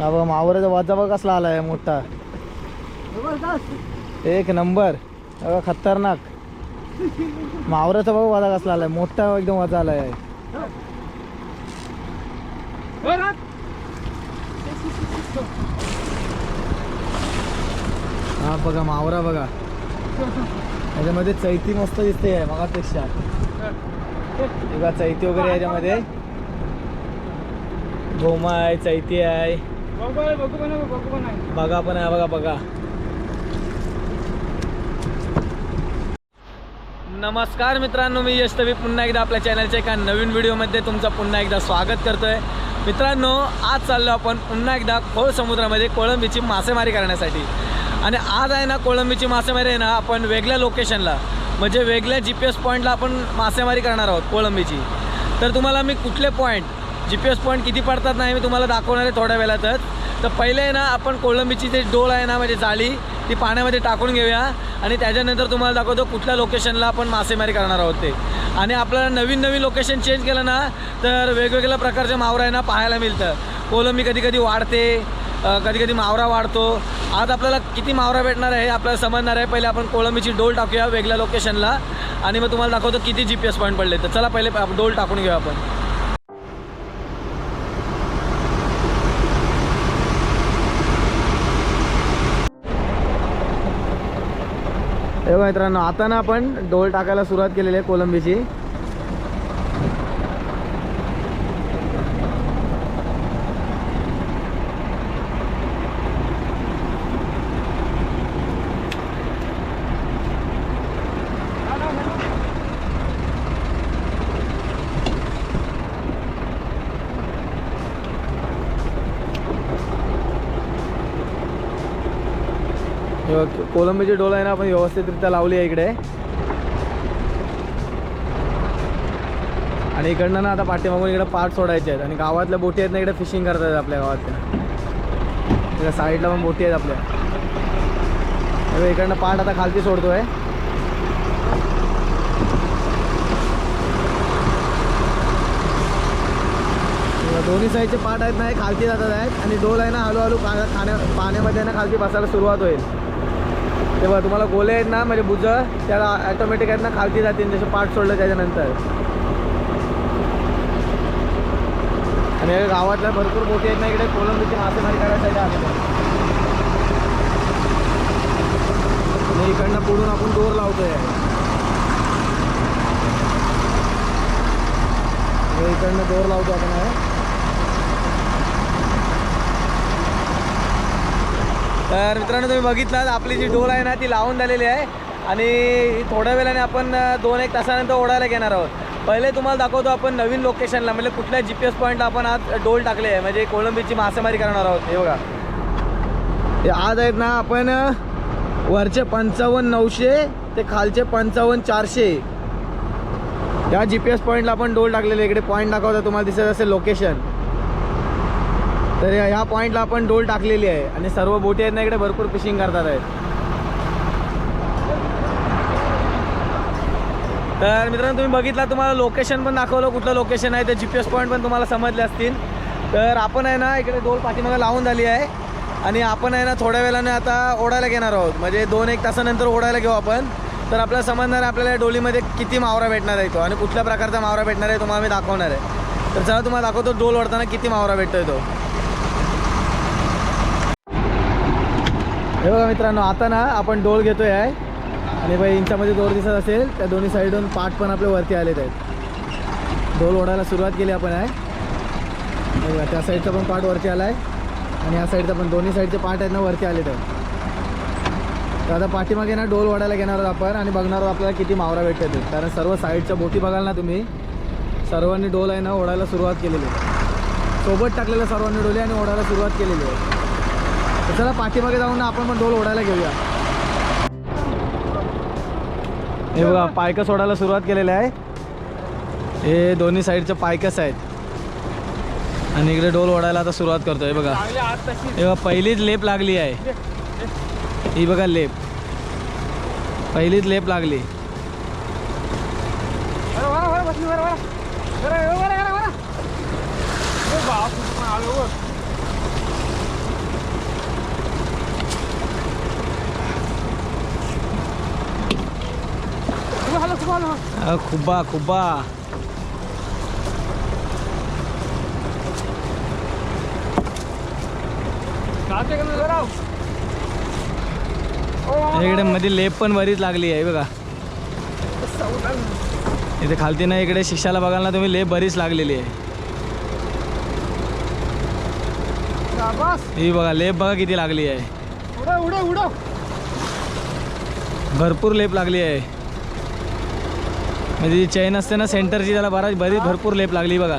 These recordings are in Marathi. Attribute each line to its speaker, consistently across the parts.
Speaker 1: हा बघा मावराचा वाजा बघ कसला आलाय मोठा. एक नंबर. बघा खतरनाक. मावराचा बघ वाजा कसला आलाय. मोठा एकदम वाजा आलाय. हा बघा मावरा बघा. याच्यामध्ये चैती मस्त दिसते मगापेक्षा. बघा चैती वगैरे याच्यामध्ये. गोमा आहे चैती आहे बघा पण आहे बघा बघा. नमस्कार मित्रांनो मी यशतवी पुन्हा एकदा आपल्या चॅनलच्या एका नवीन व्हिडिओमध्ये तुमचं पुन्हा एकदा स्वागत करतोय. मित्रांनो आज चाललो आपण पुन्हा एकदा खोल समुद्रामध्ये कोळंबीची मासेमारी करण्यासाठी. आणि आज आहे ना कोळंबीची मासेमारी आहे ना आपण वेगळ्या लोकेशनला म्हणजे वेगळ्या जी पी एस पॉईंटला आपण मासेमारी करणार आहोत कोळंबीची. तर तुम्हाला मी कुठले point G P S point किती पडतात नाही मी तुम्हाला दाखवणार आहे थोड्या वेळातच. तर पहिले आहे ना आपण कोळंबीची जे डोळ आहे ना म्हणजे जाळी ती पाण्यामध्ये टाकून घेऊया. आणि त्याच्यानंतर तुम्हाला दाखवतो कुठल्या लोकेशनला आपण मासेमारी करणार आहोत ते. आणि आपल्याला नवीन नवीन लोकेशन चेंज केलं ना तर वेगवेगळ्या प्रकारचे मावरा आहे ना पाहायला मिळतं. कोलंबी कधी कधी वाढते कधी कधी मावरा वाढतो. आज आपल्याला किती मावरा भेटणार आहे हे आपल्याला समजणार आहे. पहिले आपण कोळंबीची डोल टाकूया वेगळ्या लोकेशनला आणि मग तुम्हाला दाखवतो किती जी पी एस पॉईंट पडले. तर चला पहिले डोल टाकून घेऊया आपण. मित्रांनो आता ना आपण डोल टाकायला सुरुवात केलेली आहे कोलंबीची. कोलंबीची डोल आहे ना आपण व्यवस्थितरित्या लावली आहे इकडे. आणि इकडनं ना आता पाठीमागून इकडे पार्ट सोडायचे आहेत. आणि गावातल्या बोटी आहेत ना इकडे फिशिंग करतात आहेत आपल्या गावातल्या. इकडे साईडला पण बोटी आहेत आपल्या. इकडनं पार्ट आता खालती सोडतोय. दोन्ही साईडचे पाठ आहेत ना हे खालती जातात आहेत. आणि डोल आहे ना हळूहळू पा- खाण्या पाण्यामध्ये ना खालती बसायला सुरुवात होईल. तेव्हा तुम्हाला गोले आहेत ना म्हणजे बुजं त्याला ॲटोमॅटिक आहेत ना खालती जातील जसं पाठ सोडलं त्याच्यानंतर. आणि गावातल्या भरपूर मोठी आहेत ना इकडे कोलंबीची मासेमारी करायसाठी आले आणि इकडनं पुढून आपण दोर लावतोय. इकडनं दोर लावतो आपण तर मित्रांनो तुम्ही बघितलात आपली जी डोल आहे ना ती लावून झालेली आहे. आणि थोड्या वेळाने आपण दोन एक तासानंतर ओढायला घेणार आहोत. पहिले तुम्हाला दाखवतो आपण नवीन लोकेशनला म्हणजे कुठल्या जी पी एस पॉईंटला आपण आज डोल टाकले आहे. म्हणजे कोळंबीची मासेमारी करणार आहोत. हे बघा. ते आज आहेत ना आपण वरचे पंचावन्न नऊशे ते खालचे पंचावन्न चारशे. या जी पी एस पॉईंटला आपण डोल टाकलेले इकडे पॉईंट दाखवता तुम्हाला दिसत असेल लोकेशन तर या- ह्या पॉईंटला आपण डोल टाकलेली आहे. आणि सर्व बोटी आहेत ना इकडे भरपूर फिशिंग करतात आहेत. तर मित्रांनो तुम्ही बघितला तुम्हाला लोकेशन पण दाखवलं कुठलं लोकेशन आहे ते जी पी एस पॉईंट पण तुम्हाला समजले असतील. तर आपण आहे ना इकडे डोल पाठीमागे लावून झाली आहे. आणि आपण आहे ना थोड्या वेळाने आता ओढायला घेणार आहोत. म्हणजे दोन एक तासानंतर ओढायला घेऊ आपण. तर आपल्याला समजणार आहे आपल्याला या डोलीमध्ये किती मावरा भेटणार आहे तो. आणि कुठल्या प्रकारचा मावरा भेटणार आहे तुम्हाला मी दाखवणार आहे. तर चला तुम्हाला दाखवतो डोल ओढताना किती मावरा भेटतोय तो. हे बघा मित्रांनो आता ना आपण डोल घेतोय आहे. आणि बाई इंचामध्ये दोर दिसत असेल त्या दोन्ही साईडून पाठ पण आपले वरती आलेत आहेत. डोल ओढायला सुरुवात केली आपण आहे. बघा, त्या साईडचा पण पाठ वरती आला आहे आणि या साईडचा पण दोन्ही साईडचे पाठ आहेत ना वरती आलेत आहेत. तर आता पाठीमागे ना डोल ओढायला घेणार आहोत आपण आणि बघणार आहोत आपल्याला किती मावरा भेटतात कारण सर्व साईडच्या बोटी बघाल ना तुम्ही सर्वांनी डोल आहे ना ओढायला सुरुवात केलेली आहे. सोबत टाकलेल्या सर्वांनी डोले आणि ओढायला सुरुवात केलेली आहे. तर चला पाठीमागे जाऊन ना आपण पण डोल ओढायला घेऊया. हे बघा पायकं सोडायला सुरुवात केलेलं आहे. हे दोन्ही साईडचे पायकस आहेत. आणि इकडे डोल ओढायला आता सुरुवात करतोय बघा. हे बघा पहिलीच लेप लागली आहे. ही बघा लेप. पहिलीच लेप लागली. अ, खुब्बा खुब्बा इकडे मध्ये लेप पण बरीच लागली आहे बघा. इथे खालती ना इकडे शिक्षाला बघाल ना तुम्ही लेप बरीच लागलेली आहे. ही बघा लेप बघा किती लागली आहे. भरपूर लेप लागली आहे. जी चैन असते ना सेंटरची त्याला बराच बरीच भरपूर लेप लागली बघा.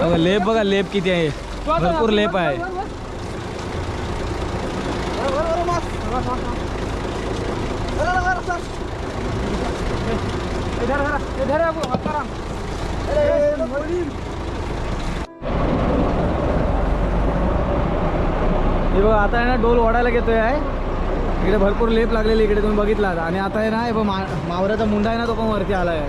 Speaker 1: बघा लेप बघा, लेप किती आहे. भरपूर लेप आहे. हे बघा, आता आहे ना डोल ओढायला घेतोय आहे. इकडे भरपूर लेप लागलेली इकडे तुम्ही बघितला आणि आता आहे ना हे मा मावऱ्याचा मुंडा आहे ना तो पण वरती आलाय.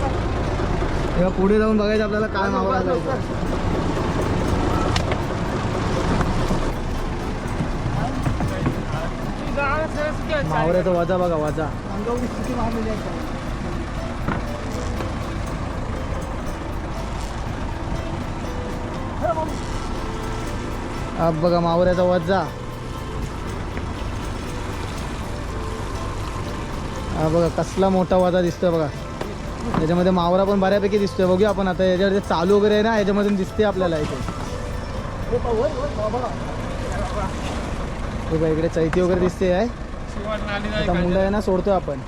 Speaker 1: तेव्हा पुढे जाऊन बघायचं आपल्याला काय मावळा जायचं. मावऱ्याचा वजा बघा वजा. हा बघा मावऱ्याचा वजा हा बघा कसला मोठा वजा दिसतोय बघा. याच्यामध्ये मावरा पण बऱ्यापैकी दिसतोय. बघूया आपण आता याच्यावर चालू वगैरे आहे ना याच्यामधून दिसते आपल्याला इथे. बघा इकडे चैती वगैरे दिसते आहे. आता मुंडा आहे ना सोडतोय आपण.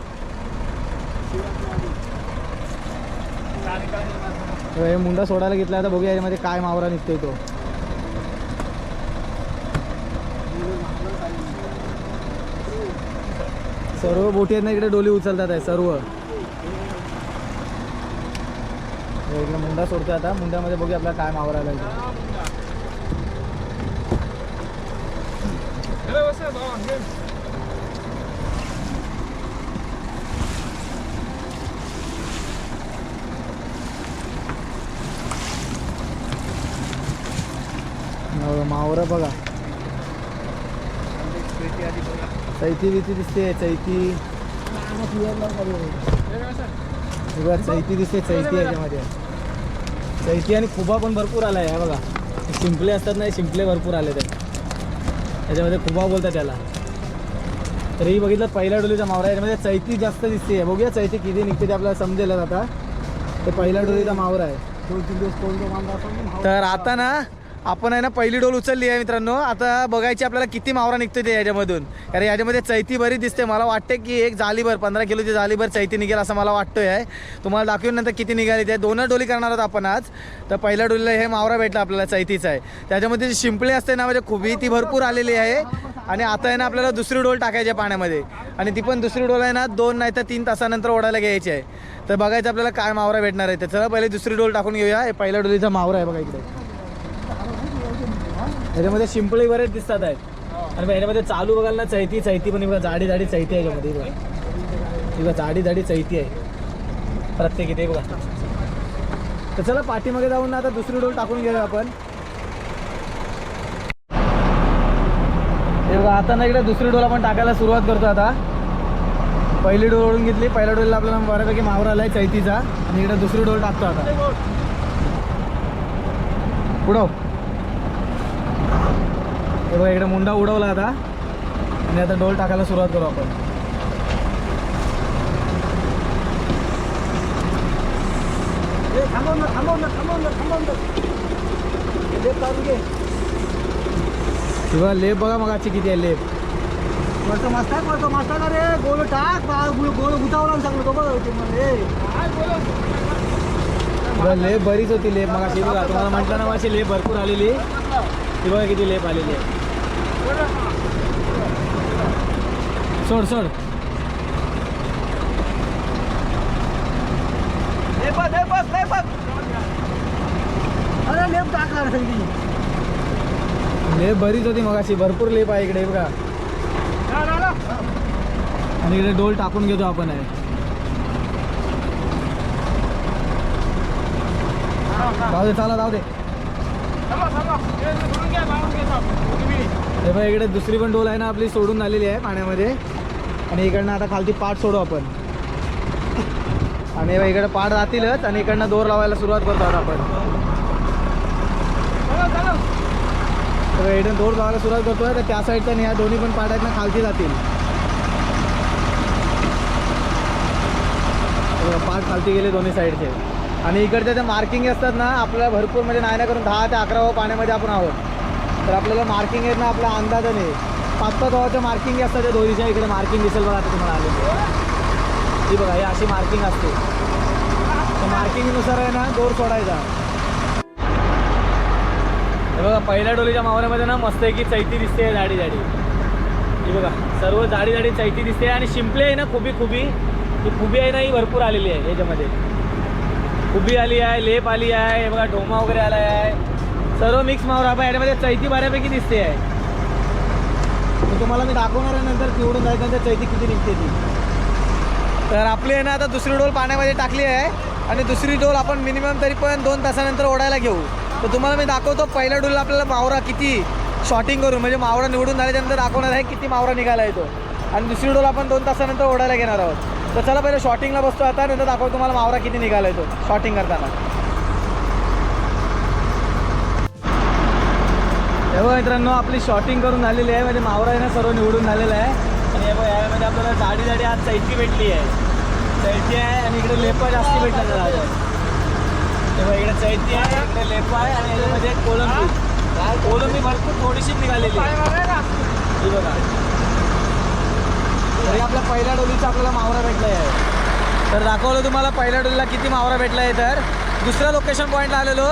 Speaker 1: हे मुंडा सोडायला घेतला आता बघूया याच्यामध्ये काय मावरा निघतोय तो. सर्व बोटी आहेत ना इकडे डोली उचलतात आहे सर्व. इकडे मुंडा सोडतोय आता. मुंड्यामध्ये बघूया आपल्याला काय मावरायला इथे. हो, मावरं बघा. चैती बिती दिसते चैती बघा चैती दिसते चैती याच्यामध्ये. चैती आणि खुबा पण भरपूर आला आहे बघा. शिंपले असतात ना शिंपले भरपूर आले ते त्याच्यामध्ये खुबा बोलतात त्याला तरीही बघितलं पहिल्या डोलीचा मावरा आहे. याच्यामध्ये चैती जास्त दिसते. बघूया चैती किती निघते ते आपल्याला समजेल आता. ते पहिल्या डोलीचा मावरा आहे. तर आता ना आपण आहे ना पहिली डोल उचलली आहे मित्रांनो. आता बघायची आपल्याला किती मावरा निघतो ते याच्यामधून. कारण याच्यामध्ये चैती बरी दिसते. मला वाटते की एक जालीभर पंधरा किलोची जालीभर चैती निघेल असं मला वाटतोय आहे. तुम्हाला दाखवून नंतर किती निघाली ते. दोनच डोली करणार आहोत आपण आज. तर पहिल्या डोलीला हे मावरा भेटला आपल्याला चैतीचा आहे. त्याच्यामध्ये जी शिंपळी असते ना म्हणजे खुबी ती भरपूर आलेली आहे. आणि आता आहे ना आपल्याला दुसरी डोल टाकायची आहे पाण्यामध्ये. आणि ती पण दुसरी डोल आहे ना दोन नाही तर तीन तासानंतर ओढायला घ्यायची आहे. तर बघायचं आपल्याला काय मावरा भेटणार आहे. तर चला पहिले दुसरी डोल टाकून घेऊया. हे पहिल्या डोलीचा मावरा आहे बघा इकडे. याच्यामध्ये शिंपळी बरेच दिसतात आहेत. आणि ह्याच्यामध्ये याच्यामध्ये चालू बघाल ना चैती चैती पण बघा जाडी जाडी चैती आहे याच्यामध्ये बघा. बघा जाडी जाडी चैती आहे. प्रत्येक इथे बघा. तर चला पाठीमागे जाऊन ना आता दुसरी डोल टाकून घेऊया आपण. हे बघा आता ना इकडे दुसरी डोल आपण टाकायला सुरुवात करतो आता. पहिली डोल ओढून घेतली. पहिल्या डोलला आपल्याला बऱ्यापैकी मावर आला आहे चैतीचा. आणि इकडे दुसरी डोल टाकतो आता. पुढं. हे बघा इकडे मुंडा उडवला आता. आणि आता डोल टाकायला सुरुवात करू आपण. किंवा लेप बघा मग आजची किती आहे लेप.
Speaker 2: वरचं मस्त आहे वरचं मस्त आहे रे गोल टाक बा गोल गोल गुतावला चांगलं तो बघ ते
Speaker 1: बघा लेप बरीच होती लेप मग अशी बघा तुम्हाला म्हटलं ना अशी लेप भरपूर आलेली. ती बघा किती लेप आलेली आहे. सोड सोड.
Speaker 2: लेप
Speaker 1: बरीच होती मग अशी भरपूर लेप आहे इकडे बघा.
Speaker 2: ना, ना, ना.
Speaker 1: आणि इकडे डोल टाकून घेतो आपण आहे. जाऊ दे चला जाऊ दे. हे बघ इकडे दुसरी पण डोल आहे ना आपली सोडून झालेली आहे पाण्यामध्ये. आणि इकडनं आता खालती पाठ सोडू आपण. आणि इकडे पाठ जातीलच आणि इकडनं दोर लावायला सुरुवात करतो आता आपण. इकडे दोर लावायला सुरुवात करतोय तर त्या साईडचा आणि ह्या दोन्ही पण पाठ आहेत ना खालती जातील. पाठ खालती गेले दोन्ही साईडचे. आणि इकडचे ते मार्किंग असतात ना आपल्याला भरपूर म्हणजे नाही ना करून दहा ते अकरा पाण्यामध्ये आपण आहोत. तर आपल्याला मार्किंग आहेत ना आपल्या अंदाजाने पाच पाच गावाच्या मार्किंग असतात त्या दोरीच्या इकडे मार्किंग दिसेल बघा आता तुम्हाला आले. ती बघा हे अशी मार्किंग असते. मार्किंगनुसार आहे ना दोर सोडायचा. हे बघा पहिल्या डोलीच्या मावऱ्यामध्ये ना मस्त आहे की चैती दिसते जाडी जाडी ही बघा सर्व जाडी जाडी चैती दिसते आणि शिंपले आहे ना खुबी खुबी. ही खुबी आहे ना ही भरपूर आलेली आहे याच्यामध्ये. खुबी आली आहे लेप आली आहे हे बघा डोमा वगैरे आला आहे. सर्व मिक्स मावरा आपण याच्यामध्ये चैती बऱ्यापैकी दिसते आहे. तुम्हाला मी दाखवणार आहे नंतर निवडून जायचं चैती किती निघते ती. तर आपली आहे ना आता दुसरी डोल पाण्यामध्ये टाकली आहे आणि दुसरी डोल आपण मिनिमम तरी पण दोन तासानंतर ओढायला घेऊ. तर तुम्हाला मी दाखवतो पहिल्या डोलला आपल्याला मावरा किती शॉटिंग करून म्हणजे मावरा निवडून झाल्याच्यानंतर दाखवणार आहे किती मावरा निघाला येतो आणि दुसरी डोल आपण दोन तासानंतर ओढायला घेणार आहोत. तर चला पहिले शॉटिंगला बसतो आता नंतर दाखवतो तुम्हाला मावरा किती निघाला येतो शॉटिंग करताना. बघा हो, मित्रांनो आपली शॉटिंग करून झालेली आहे. म्हणजे मावरा आहे ना सर्व निवडून झालेलं आहे. आणि हे बघा यामध्ये आपल्याला जाडी जाडी आज चैती भेटली आहे. चैती आहे आणि इकडे लेपा जास्त भेटला त्याला. हे बघा इकडे चैती आहे इकडे लेपा आहे आणि याच्यामध्ये कोलंबी. कोलंबी भरपूर थोडीशी निघालेली आहे. ही बघा. तरी आपल्या पहिल्या डोलीचा आपल्याला मावरा भेटला आहे तर दाखवलं तुम्हाला पहिल्या डोलीला किती मावरा भेटला आहे तर. दुसऱ्या लोकेशन पॉईंटला आलेलो.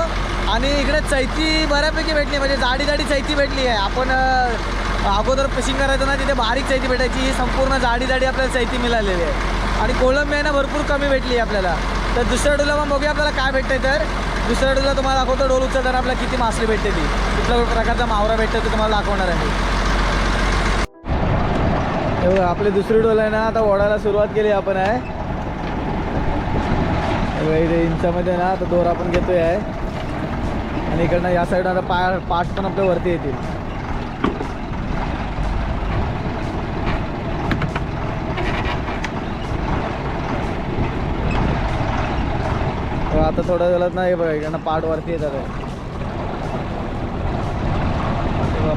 Speaker 1: आणि इकडे चैती बऱ्यापैकी भेटली म्हणजे जाडी जाडी चैती भेटली आहे. आपण अगोदर फिशिंग करायचो ना तिथे बारीक चैती भेटायची. ही संपूर्ण जाडी जाडी आपल्याला चैती मिळालेली आहे. आणि कोलंबी ना भरपूर कमी भेटली आहे आपल्याला. तर दुसऱ्या डोला मग बघूया आपल्याला काय भेटतंय तर. दुसऱ्या डोला तुम्हाला दाखवतो. डोल उचलताना आपल्याला किती मासली भेटते ती. कुठल्या प्रकारचा मावरा भेटतो ते तुम्हाला दाखवणार आहे मी. आपली दुसरी डोल आहे ना आता ओढायला सुरुवात केली आपण आहे. इंचामध्ये ना आता दोर आपण घेतोय आहे. आणि इकडनं या साईड आता पा पाठ पण आपल्या वरती येतील. तर आता थोडं वेळात नाही बघा इकडनं पाठ वरती येतात. आहे.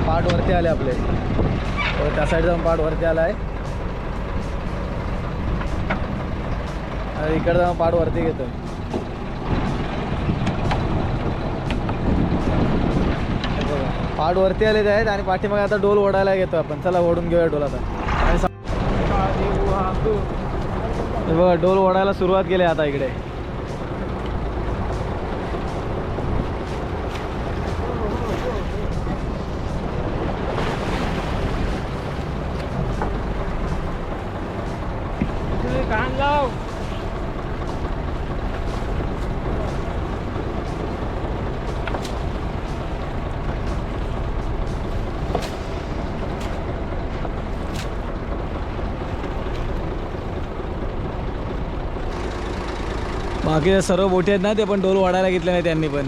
Speaker 1: पाठ वरती आले आपले. त्या साईड जाऊन पाठ वरती आला आहे इकडे जाऊन पाठ वरती घेतो हे बघा, पाठ वरती आलेले आहेत आणि पाठीमागे आता डोल ओढायला घेतो आपण. चला ओढून घेऊया डोल आता. आणि बघा डोल ओढायला सुरुवात केली आता इकडे. बाकी सर्व बोटी आहेत ना ते पण डोल वाढायला घेतले नाही त्यांनी पण.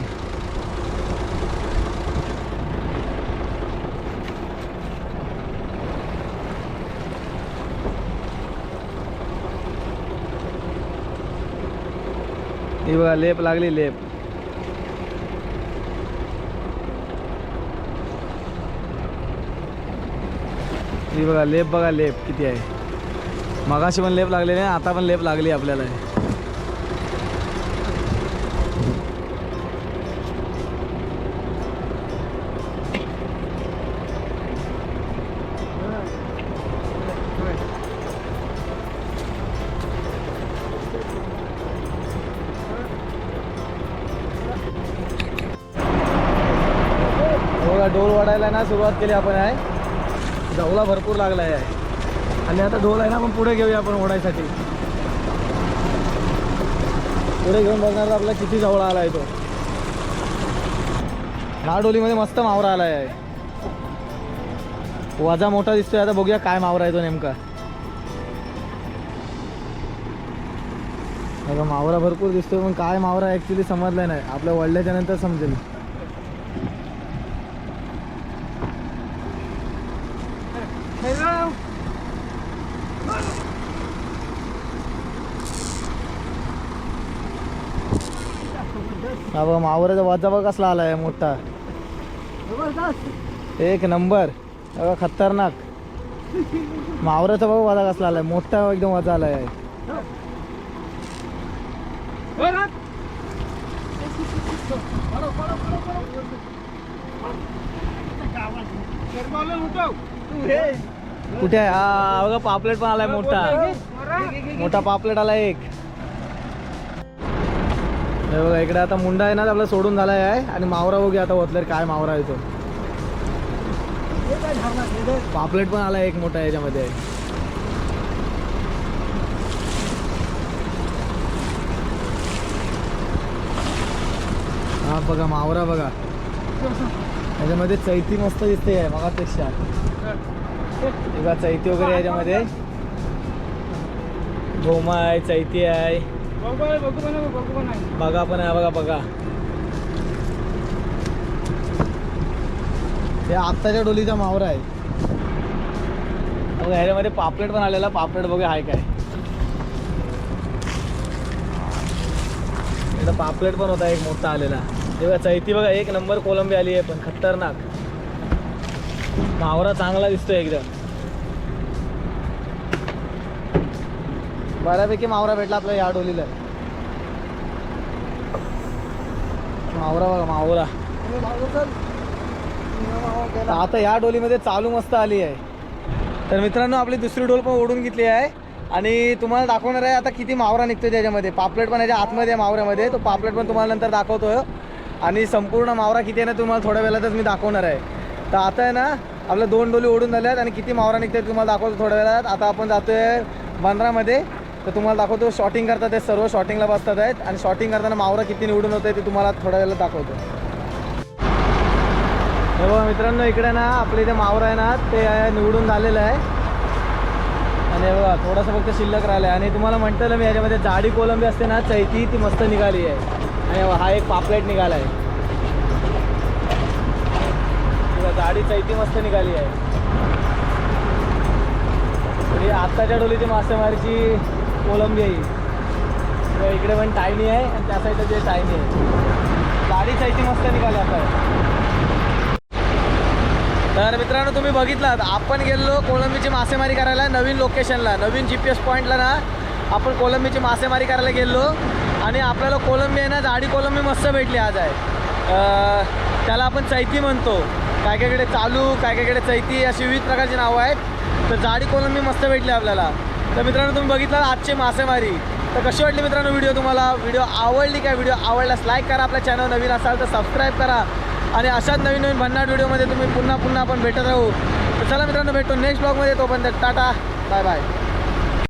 Speaker 1: ही बघा लेप लागली लेप. ही बघा लेप बघा लेप किती आहे. मगाशी पण लेप लागलेली आहे आता पण लेप लागली आपल्याला. डोल वाढायला ना सुरुवात केली आपण आहे. जवला भरपूर लागला आहे. आणि आता डोल आहे ना आपण पुढे घेऊया आपण ओढायसाठी. पुढे घेऊन बघणार तर आपला किती जवळ आला आहे तो. ह्या डोलीमध्ये मस्त मावरा आला आहे. वाजा मोठा दिसतोय आता बघूया काय मावरा आहे तो नेमका. मावरा भरपूर दिसतोय पण काय मावरा ॲक्च्युली समजलं नाही. आपल्या वडल्याच्या नंतर समजेल. हा मावऱ्याचा मावराचा वाजा बघा कसला आलाय मोठा. एक नंबर. बघा खतरनाक. मावऱ्याचा बघा वाजा कसला आलाय. मोठा एकदम वाजा आलाय. कुठे आहे? हा बघा पापलेट पण आलाय मोठा. मोठा पापलेट आला एक. बघा इकडे आता मुंडा आहे ना आपला सोडून झालाय आहे. आणि मावरा बघूया आता ओतलेर काय मावरा आहे तो. पापलेट पण आला एक मोठा याच्यामध्ये. हा बघा मावरा बघा. याच्यामध्ये चैती मस्त दिसते आहे मगापेक्षा. बघा चैती वगैरे याच्यामध्ये. गोमा आहे चैती आहे. बघा पण आहे बघा बघा. हे आत्ताच्या डोलीचा मावरा आहे. बघा ह्याच्यामध्ये पापलेट पण आलेला पापलेट बघा आहे काय. इथं पापलेट पण होता एक मोठा आलेला. हे बघा चैती बघा एक नंबर कोलंबी आली आहे पण खतरनाक. मावरा चांगला दिसतोय एकदम. बऱ्यापैकी मावरा भेटला आपल्या या डोलीला. मावरा बघा मावरा. आता या डोलीमध्ये चालू मस्त आली आहे. तर मित्रांनो आपली दुसरी डोल पण ओढून घेतली आहे. आणि तुम्हाला दाखवणार आहे आता किती मावरा निघतोय त्याच्यामध्ये. पापलेट पण याच्या आतमध्ये आहे मावऱ्यामध्ये. तो पापलेट पण तुम्हाला नंतर दाखवतोय. आणि संपूर्ण मावरा किती आहे ना तुम्हाला थोड्या वेळातच मी दाखवणार आहे. तर आता आहे ना आपल्या दोन डोली ओढून झाल्यात आणि किती मावरा निघतात तुम्हाला दाखवतो थोड्या वेळात. आता आपण जातोय बांद्रामध्ये. तर तुम्हाला दाखवतो शॉटिंग करतात ते सर्व शॉटिंगला बसतात आहेत. आणि शॉटिंग करताना मावरा किती निवडून होते ते तुम्हाला थोड्या वेळात दाखवतो. हे बघा मित्रांनो इकडे ना आपले इथे मावरा आहे ना ते निवडून झालेलं आहे. आणि हे बघा थोडंसं फक्त शिल्लक राहिलं आहे आणि तुम्हाला म्हणतं ना मी याच्यामध्ये जाडी कोलंबी असते ना चैती ती मस्त निघाली आहे. आणि हा एक पापलेट निघाला आहे. जाडी चैती मस्त निघाली आहे. आत्ताच्या डोलीची मासेमारीची कोलंबी येईल. इकडे पण टायनी आहे आणि त्या साईडला जे टायनी आहे. गाडी चैती मस्त निघाली आता. तर मित्रांनो तुम्ही बघितलात आपण गेलो कोलंबीची मासेमारी करायला नवीन लोकेशनला नवीन जी पी एस पॉईंटला ना आपण कोलंबीची मासेमारी करायला गेलो आणि आपल्याला कोलंबी आहे ना जाडी कोलंबी मस्त भेटली आज आहे. त्याला आपण चैती म्हणतो. काय कायकडे चालू काय कायकडे चैती अशी विविध प्रकारची नावं आहेत. तर जाडी कोलंबी मस्त भेटली आपल्याला. तर मित्रांनो तुम्ही बघितलं आजची मासेमारी. तर कशी वाटली मित्रांनो व्हिडिओ तुम्हाला? व्हिडिओ आवडली काय व्हिडिओ आवडल्यास लाईक करा. आपल्या चॅनल नवीन असाल तर सबस्क्राईब करा. आणि अशाच नवीन नवीन भन्नाट व्हिडिओमध्ये तुम्ही पुन्हा पुन्हा आपण भेटत राहू. तर चला मित्रांनो भेटतो नेक्स्ट ब्लॉगमध्ये तोपर्यंत टाटा. Bye bye